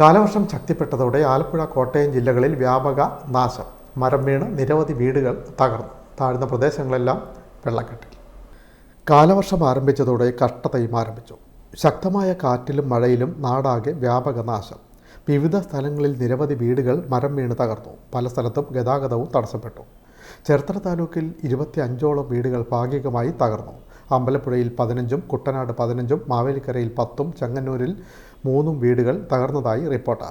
കാലവർഷം ശക്തിപ്പെട്ടതോടെ ആലപ്പുഴ കോട്ടയം ജില്ലകളിൽ വ്യാപക നാശം. മരം വീണ് നിരവധി വീടുകൾ തകർന്നു. താഴ്ന്ന പ്രദേശങ്ങളെല്ലാം വെള്ളക്കെട്ടിൽ. കാലവർഷം ആരംഭിച്ചതോടെ കഷ്ടതയും ആരംഭിച്ചു. ശക്തമായ കാറ്റിലും മഴയിലും നാടാകെ വ്യാപക നാശം. വിവിധ സ്ഥലങ്ങളിൽ നിരവധി വീടുകൾ മരം വീണ് തകർന്നു. പല സ്ഥലത്തും ഗതാഗതവും തടസ്സപ്പെട്ടു. ചേർത്തല താലൂക്കിൽ ഇരുപത്തി അഞ്ചോളം വീടുകൾ ഭാഗികമായി തകർന്നു. അമ്പലപ്പുഴയിൽ പതിനഞ്ചും കുട്ടനാട് പതിനഞ്ചും മാവേലിക്കരയിൽ പത്തും ചെങ്ങന്നൂരിൽ മൂന്നും വീടുകൾ തകർന്നതായി റിപ്പോർട്ട്.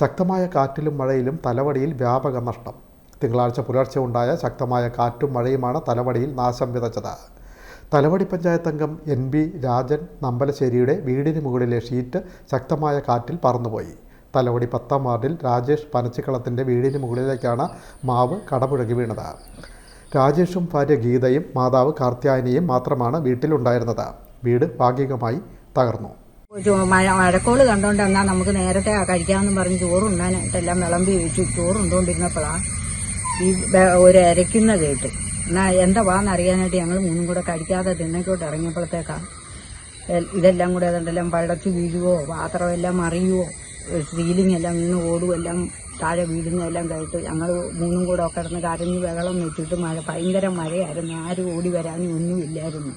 ശക്തമായ കാറ്റിലും മഴയിലും തലവടിയിൽ വ്യാപക നഷ്ടം. തിങ്കളാഴ്ച പുലർച്ചെ ഉണ്ടായ ശക്തമായ കാറ്റും മഴയുമാണ് തലവടിയിൽ നാശം വിതച്ചത്. തലവടി പഞ്ചായത്ത് അംഗം എൻ ബി രാജൻ നമ്പലശ്ശേരിയുടെ വീടിന് മുകളിലെ ഷീറ്റ് ശക്തമായ കാറ്റിൽ പറന്നുപോയി. തലവടി പത്താം വാർഡിൽ രാജേഷ് പനച്ചിക്കളത്തിന്റെ വീടിന് മുകളിലേക്കാണ് മാവ് കടപുഴകി വീണത്. രാജേഷും ഭാര്യ ഗീതയും മാതാവ് കാർത്യായനിയും മാത്രമാണ് വീട്ടിലുണ്ടായിരുന്നത്. വീട് ഭാഗികമായി തകർന്നു. മഴ മഴക്കോൾ കണ്ടോണ്ട് എന്നാ നമുക്ക് നേരത്തെ കഴിക്കാമെന്ന് പറഞ്ഞ് ചോറുണ്ടാനായിട്ടെല്ലാം വിളമ്പി വെച്ചു. ചോറുണ്ടോണ്ടിരുന്നപ്പോഴാണ് ഈ ഒരു അരയ്ക്കുന്ന കേട്ട്. എന്നാ എന്താ വാന്ന് അറിയാനായിട്ട് ഞങ്ങൾ മൂന്നും കൂടെ കഴിക്കാതെ തിണ്ണയ്ക്കോട്ട് ഇറങ്ങിയപ്പോഴത്തേക്കാണ് ഇതെല്ലാം കൂടെ അതുകൊണ്ടെല്ലാം പഴച്ചു വീഴുവോ പാത്രമെല്ലാം മറിയുവോ സീലിംഗ് എല്ലാം വീണ് ഓടും എല്ലാം താഴെ വീടുന്നെല്ലാം കേട്ട് ഞങ്ങൾ മൂന്നും കൂടെ ഒക്കെ കിടന്ന് കരഞ്ഞ് വെള്ളം വെച്ചിട്ട് മഴ ഭയങ്കര മഴയായിരുന്നു. ആരും ഓടി വരാനും ഒന്നുമില്ലായിരുന്നു.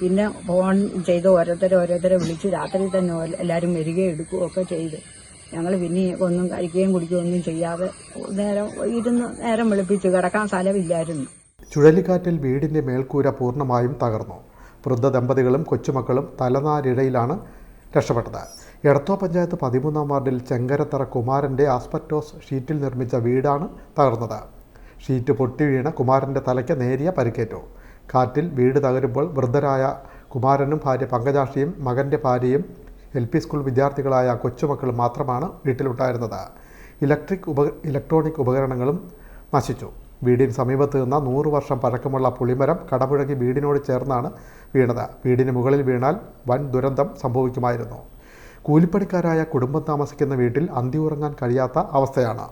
പിന്നെ ഫോൺ ചെയ്ത് ഓരോരുത്തരെ ഓരോരുത്തരെ വിളിച്ച് രാത്രി തന്നെ എല്ലാവരും വരികയും എടുക്കുകയും ഒക്കെ ചെയ്ത്. ഞങ്ങൾ പിന്നെ ഒന്നും കഴിക്കുകയും കുടിക്കുകയും ഒന്നും ചെയ്യാതെ നേരം ഇരുന്ന് നേരം വെളുപ്പിച്ച് കിടക്കാൻ സ്ഥലമില്ലായിരുന്നു. ചുഴലിക്കാറ്റിൽ വീടിന്റെ മേൽക്കൂര പൂർണമായും തകർന്നു. വൃദ്ധ ദമ്പതികളും കൊച്ചുമക്കളും തലനാരിഴയിലാണ് രക്ഷപ്പെട്ടത്. എടത്തോ പഞ്ചായത്ത് പതിമൂന്നാം വാർഡിൽ ചെങ്കരത്തറ കുമാരന്റെ ആസ്പെറ്റോസ് ഷീറ്റിൽ നിർമ്മിച്ച വീടാണ് തകർന്നത്. ഷീറ്റ് പൊട്ടി വീണ കുമാരന്റെ തലയ്ക്ക് നേരിയ പരിക്കേറ്റു. കാറ്റിൽ വീട് തകരുമ്പോൾ വൃദ്ധരായ കുമാരനും ഭാര്യ പങ്കജാക്ഷിയും മകന്റെ ഭാര്യയും എൽ പി സ്കൂൾ വിദ്യാർത്ഥികളായ കൊച്ചുമക്കളും മാത്രമാണ് വീട്ടിലുണ്ടായിരുന്നത്. ഇലക്ട്രിക് ഉപ ഇലക്ട്രോണിക് ഉപകരണങ്ങളും നശിച്ചു. വീടിന് സമീപത്ത് നിന്ന നൂറ് വർഷം പഴക്കമുള്ള പുളിമരം കടപുഴകി വീടിനോട് ചേർന്നാണ് വീണത്. വീടിന് മുകളിൽ വീണാൽ വൻ ദുരന്തം സംഭവിക്കുമായിരുന്നു. കൂലിപ്പണിക്കാരായ കുടുംബം താമസിക്കുന്ന വീട്ടിൽ അന്തിയുറങ്ങാൻ കഴിയാത്ത അവസ്ഥയാണ്.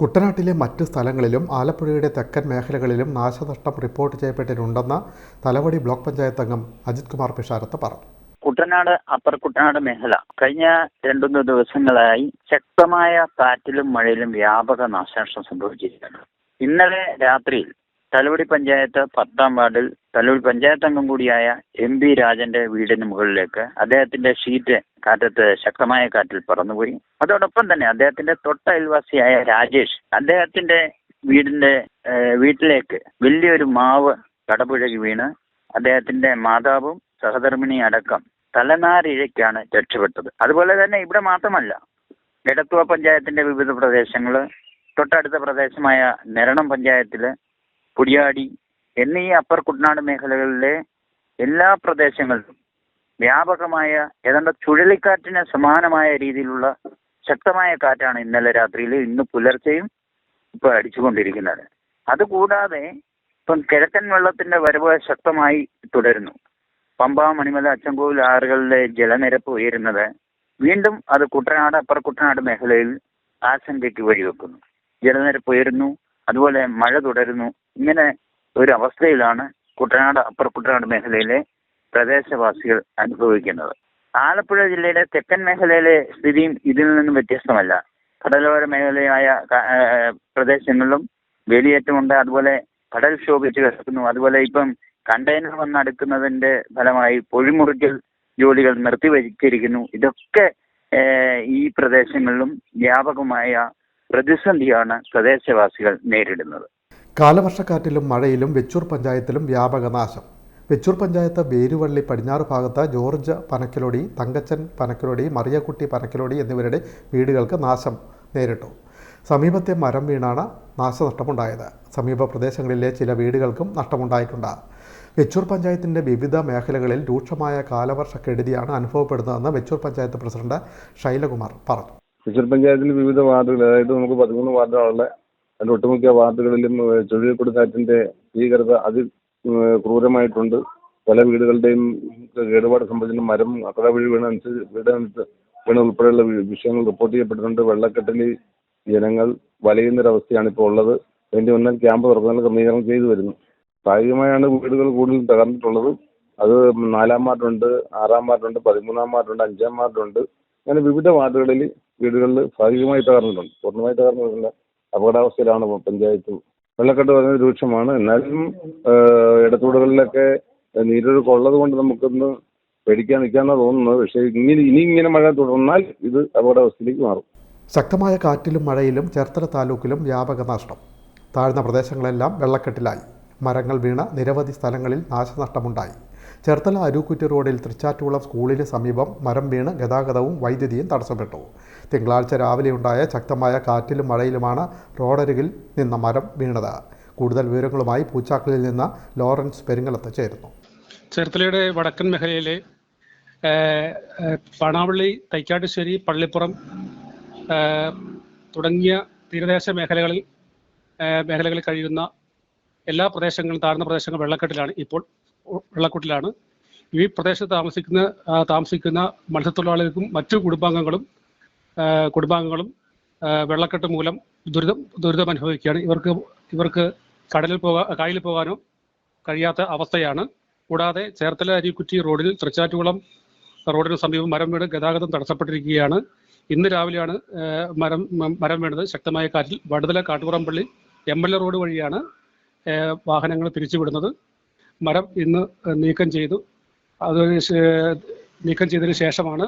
കുട്ടനാട്ടിലെ മറ്റ് സ്ഥലങ്ങളിലും ആലപ്പുഴയുടെ തെക്കൻ മേഖലകളിലും നാശനഷ്ടം റിപ്പോർട്ട് ചെയ്യപ്പെട്ടിട്ടുണ്ടെന്ന് തലവടി ബ്ലോക്ക് പഞ്ചായത്ത് അംഗം അജിത് കുമാർ പിഷാരത്ത് പറഞ്ഞു. കുട്ടനാട് അപ്പർ കുട്ടനാട് മേഖല കഴിഞ്ഞ രണ്ടുമൂന്ന് ദിവസങ്ങളായി ശക്തമായ കാറ്റിലും മഴയിലും വ്യാപക നാശനഷ്ടം സംഭവിച്ചിരിക്കുകയാണ് ഇന്നലെ രാത്രിയിൽ തലവടി പഞ്ചായത്ത് പത്താം വാർഡിൽ തലവടി പഞ്ചായത്ത് അംഗം കൂടിയായ എം ബി രാജന്റെ വീടിന് മുകളിലേക്ക് അദ്ദേഹത്തിന്റെ ഷീറ്റ് കാറ്റത്ത് ശക്തമായ കാറ്റിൽ പറന്നുപോയി. അതോടൊപ്പം തന്നെ അദ്ദേഹത്തിന്റെ തൊട്ട അയൽവാസിയായ രാജേഷ് അദ്ദേഹത്തിന്റെ വീടിന്റെ വീട്ടിലേക്ക് വലിയൊരു മാവ് കടപുഴകി വീണ് അദ്ദേഹത്തിന്റെ മാതാവും സഹധർമ്മിണി അടക്കം തലനാരിഴയ്ക്കാണ് രക്ഷപ്പെട്ടത്. അതുപോലെ തന്നെ ഇവിടെ മാത്രമല്ല എടത്തുവ പഞ്ചായത്തിന്റെ വിവിധ പ്രദേശങ്ങൾ തൊട്ടടുത്ത പ്രദേശമായ നെരണം പഞ്ചായത്തിൽ കുടിയാടി എന്നീ അപ്പർ കുട്ടനാട് മേഖലകളിലെ എല്ലാ പ്രദേശങ്ങളിലും വ്യാപകമായ ഏതാണ്ട് ചുഴലിക്കാറ്റിന് സമാനമായ രീതിയിലുള്ള ശക്തമായ കാറ്റാണ് ഇന്നലെ രാത്രിയിൽ ഇന്ന് പുലർച്ചെയും ഇപ്പൊ അടിച്ചുകൊണ്ടിരിക്കുന്നത്. അതുകൂടാതെ ഇപ്പം കിഴക്കൻ വെള്ളത്തിന്റെ വരവ് ശക്തമായി തുടരുന്നു. പമ്പ മണിമല അച്ചൻകോവിൽ ആറുകളിലെ ജലനിരപ്പ് ഉയരുന്നത് വീണ്ടും അത് കുട്ടനാട് അപ്പർ കുട്ടനാട് മേഖലയിൽ ആശങ്കയ്ക്ക് വഴിവെക്കുന്നു. ജലനിരപ്പ് ഉയരുന്നു അതുപോലെ മഴ തുടരുന്നു. ഇങ്ങനെ ഒരു അവസ്ഥയിലാണ് കുട്ടനാട് അപ്പർ കുട്ടനാട് മേഖലയിലെ പ്രദേശവാസികൾ അനുഭവിക്കുന്നത്. ആലപ്പുഴ ജില്ലയിലെ തെക്കൻ മേഖലയിലെ സ്ഥിതിയും ഇതിൽ നിന്നും വ്യത്യസ്തമല്ല. കടലോര മേഖലയായ പ്രദേശങ്ങളിലും വേലിയേറ്റമുണ്ട് അതുപോലെ കടൽക്ഷോഭിച്ച് കിടക്കുന്നു അതുപോലെ ഇപ്പം കണ്ടെയ്നർ വന്നടുക്കുന്നതിന്റെ ഫലമായി പൊഴിമുറിക്കൽ ജോലികൾ നിർത്തിവച്ചിരിക്കുന്നു. ഇതൊക്കെ ഈ പ്രദേശങ്ങളിലും വ്യാപകമായ പ്രതിസന്ധിയാണ് പ്രദേശവാസികൾ നേരിടുന്നത്. കാലവർഷക്കാറ്റിലും മഴയിലും വെച്ചൂർ പഞ്ചായത്തിലും വ്യാപക നാശം. വെച്ചൂർ പഞ്ചായത്ത് വേരുവള്ളി പടിഞ്ഞാറ് ഭാഗത്ത് ജോർജ് പനക്കലോടി തങ്കച്ചൻ പനക്കലോടി മറിയക്കുട്ടി പനക്കലോടി എന്നിവരുടെ വീടുകൾക്ക് നാശം നേരിട്ടു. സമീപത്തെ മരം വീണാണ് നാശനഷ്ടമുണ്ടായത്. സമീപ പ്രദേശങ്ങളിലെ ചില വീടുകൾക്കും നഷ്ടമുണ്ടായിട്ടുണ്ട്. വെച്ചൂർ പഞ്ചായത്തിന്റെ വിവിധ മേഖലകളിൽ രൂക്ഷമായ കാലവർഷക്കെടുതിയാണ് അനുഭവപ്പെടുന്നതെന്ന് വെച്ചൂർ പഞ്ചായത്ത് പ്രസിഡന്റ് ശൈലകുമാർ പറഞ്ഞു. തൃശ്ശൂർ പഞ്ചായത്തിൽ വിവിധ വാർഡുകൾ അതായത് നമുക്ക് പതിമൂന്ന് വാർഡുകളുള്ള അതിൽ ഒട്ടുമിക്ക വാർഡുകളിലും ഏഹ്, ചുഴലിക്കൊടുക്കാറ്റിന്റെ ഭീകരത അതി ക്രൂരമായിട്ടുണ്ട്. പല വീടുകളുടെയും കേടുപാട് സംബന്ധിച്ച് മരം അക്കടവഴി വീണനുസരിച്ച് വീട് വീണ ഉൾപ്പെടെയുള്ള വിഷയങ്ങൾ റിപ്പോർട്ട് ചെയ്യപ്പെട്ടിട്ടുണ്ട്. വെള്ളക്കെട്ടിൽ ജനങ്ങൾ വലയുന്നൊരവസ്ഥയാണ് ഇപ്പോൾ ഉള്ളത്. അതിന്റെ മുന്നിൽ ക്യാമ്പ് തുറക്കുന്ന ക്രമീകരണം ചെയ്തു വരുന്നു. ഭാഗികമായാണ് വീടുകൾ കൂടുതൽ തകർന്നിട്ടുള്ളത്. അത് നാലാം വാർഡുണ്ട് ആറാം വാർഡുണ്ട് പതിമൂന്നാം വാർഡുണ്ട് അഞ്ചാം വാർഡുണ്ട്. അങ്ങനെ വിവിധ വാർഡുകളിൽ വീടുകളിൽ ഭാഗികമായി തകർന്നിട്ടുണ്ട്. പൂർണമായി തകർന്നിട്ടില്ല. അപകടാവസ്ഥയിലാണ് പഞ്ചായത്തും. വെള്ളക്കെട്ട് വളരെ രൂക്ഷമാണ്. എന്നാലും ഇടത്തൂടുകളിലൊക്കെ നീരൊഴുക്ക് ഉള്ളത് കൊണ്ട് നമുക്കൊന്ന് പേടിക്കാൻ നിൽക്കാന്നാ തോന്നുന്നത്. പക്ഷേ ഇങ്ങനെ ഇനി ഇങ്ങനെ മഴ തുടർന്നാൽ ഇത് അപകടാവസ്ഥയിലേക്ക് മാറും. ശക്തമായ കാറ്റിലും മഴയിലും ചേർത്തല താലൂക്കിലും വ്യാപക നഷ്ടം താഴ്ന്ന പ്രദേശങ്ങളെല്ലാം വെള്ളക്കെട്ടിലായി. മരങ്ങൾ വീണ നിരവധി സ്ഥലങ്ങളിൽ നാശനഷ്ടമുണ്ടായി. ചേർത്തല അരൂക്കുറ്റി റോഡിൽ തൃച്ചാറ്റുകുളം സ്കൂളിന് സമീപം മരം വീണ് ഗതാഗതവും വൈദ്യുതിയും തടസ്സപ്പെട്ടു. തിങ്കളാഴ്ച രാവിലെയുണ്ടായ ശക്തമായ കാറ്റിലും മഴയിലുമാണ് റോഡരികിൽ നിന്ന മരം വീണത്. കൂടുതൽ വിവരങ്ങളുമായി പൂച്ചാക്കലിൽ നിന്ന് ലോറൻസ് പെരിങ്ങലത്ത് ചേരുന്നു. ചേർത്തലയുടെ വടക്കൻ മേഖലയിലെ പണാവള്ളി തൈക്കാട്ടുശ്ശേരി പള്ളിപ്പുറം തുടങ്ങിയ തീരദേശ മേഖലകളിൽ മേഖലകളിൽ കഴിയുന്ന എല്ലാ പ്രദേശങ്ങളും താഴ്ന്ന പ്രദേശങ്ങളും വെള്ളക്കെട്ടിലാണ് ഇപ്പോൾ വെള്ളക്കെട്ടിലാണ്. ഈ പ്രദേശത്ത് താമസിക്കുന്ന താമസിക്കുന്ന മത്സ്യത്തൊഴിലാളികൾക്കും മറ്റു കുടുംബാംഗങ്ങളും കുടുംബാംഗങ്ങളും വെള്ളക്കെട്ട് മൂലം ദുരിതം ദുരിതം അനുഭവിക്കുകയാണ്. ഇവർക്ക് ഇവർക്ക് കടലിൽ പോകാ കായലിൽ പോകാനോ കഴിയാത്ത അവസ്ഥയാണ്. കൂടാതെ ചേർത്തല അരിക്കുറ്റി റോഡിൽ തൃച്ചാറ്റുകുളം റോഡിന് സമീപം മരം വീണ് ഗതാഗതം തടസ്സപ്പെട്ടിരിക്കുകയാണ്. ഇന്ന് രാവിലെയാണ് മരം മരം വീണത്. ശക്തമായ കാറ്റിൽ Vaduthala Kattupurampally M L A road വഴിയാണ് വാഹനങ്ങൾ തിരിച്ചുവിടുന്നത് മരം ഇന്ന് നീക്കം ചെയ്തു. അത് നീക്കം ചെയ്തതിന് ശേഷമാണ്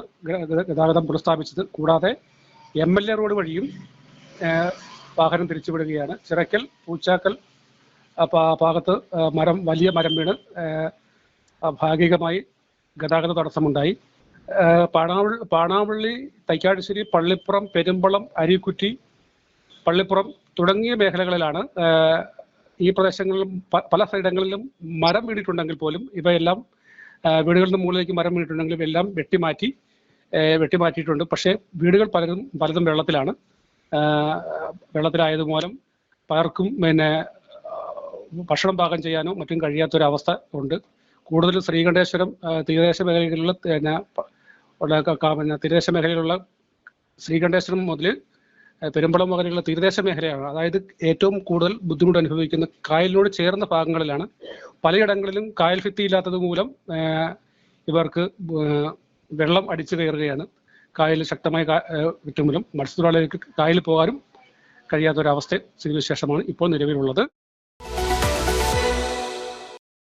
ഗതാഗതം പുനഃസ്ഥാപിച്ചത്. കൂടാതെ എം എൽ എ റോഡ് വഴിയും വാഹനം തിരിച്ചുവിടുകയാണ്. ചിറക്കൽ പൂച്ചാക്കൽ ഭാഗത്ത് മരം വലിയ മരം വീണ് ഭാഗികമായി ഗതാഗത തടസ്സമുണ്ടായി. പാണാവള്ളി പാണാവള്ളി തൈക്കാട്ടുശ്ശേരി പള്ളിപ്പുറം പെരുമ്പളം അരിക്കുറ്റി പള്ളിപ്പുറം തുടങ്ങിയ മേഖലകളിലാണ് ഈ പ്രദേശങ്ങളിലും പല സൈഡങ്ങളിലും മരം വീണിട്ടുണ്ടെങ്കിൽ പോലും ഇവയെല്ലാം വീടുകളുടെ മുകളിലേക്ക് മരം വീണിട്ടുണ്ടെങ്കിലും എല്ലാം വെട്ടിമാറ്റി വെട്ടിമാറ്റിയിട്ടുണ്ട്. പക്ഷേ വീടുകൾ പലതും പലതും വെള്ളത്തിലാണ്. വെള്ളത്തിലായത് മൂലം പലർക്കും പിന്നെ ഭക്ഷണം പാകം ചെയ്യാനോ മറ്റും കഴിയാത്തൊരവസ്ഥ ഉണ്ട്. കൂടുതലും ശ്രീകണ്ഠേശ്വരം തീരദേശ ക- പിന്നെ തീരദേശ മേഖലയിലുള്ള ശ്രീകണ്ഠേശ്വരം മുതൽ പെരുമ്പളം മുതലുള്ള തീരദേശ മേഖലയാണ്. അതായത് ഏറ്റവും കൂടുതൽ ബുദ്ധിമുട്ട് അനുഭവിക്കുന്ന കായലിനോട് ചേർന്ന ഭാഗങ്ങളിലാണ്. പലയിടങ്ങളിലും കായൽ ഭിത്തി ഇല്ലാത്തത് മൂലം ഇവർക്ക് വെള്ളം അടിച്ചു കയറുകയാണ്. കായൽ ശക്തമായ വിറ്റുമൂലം മത്സ്യത്തൊഴിലാളികൾക്ക് കായലിൽ പോകാനും കഴിയാത്ത കഴിയാത്തൊരവസ്ഥ സ്ഥിതിവിശേഷമാണ് ഇപ്പോൾ നിലവിലുള്ളത്.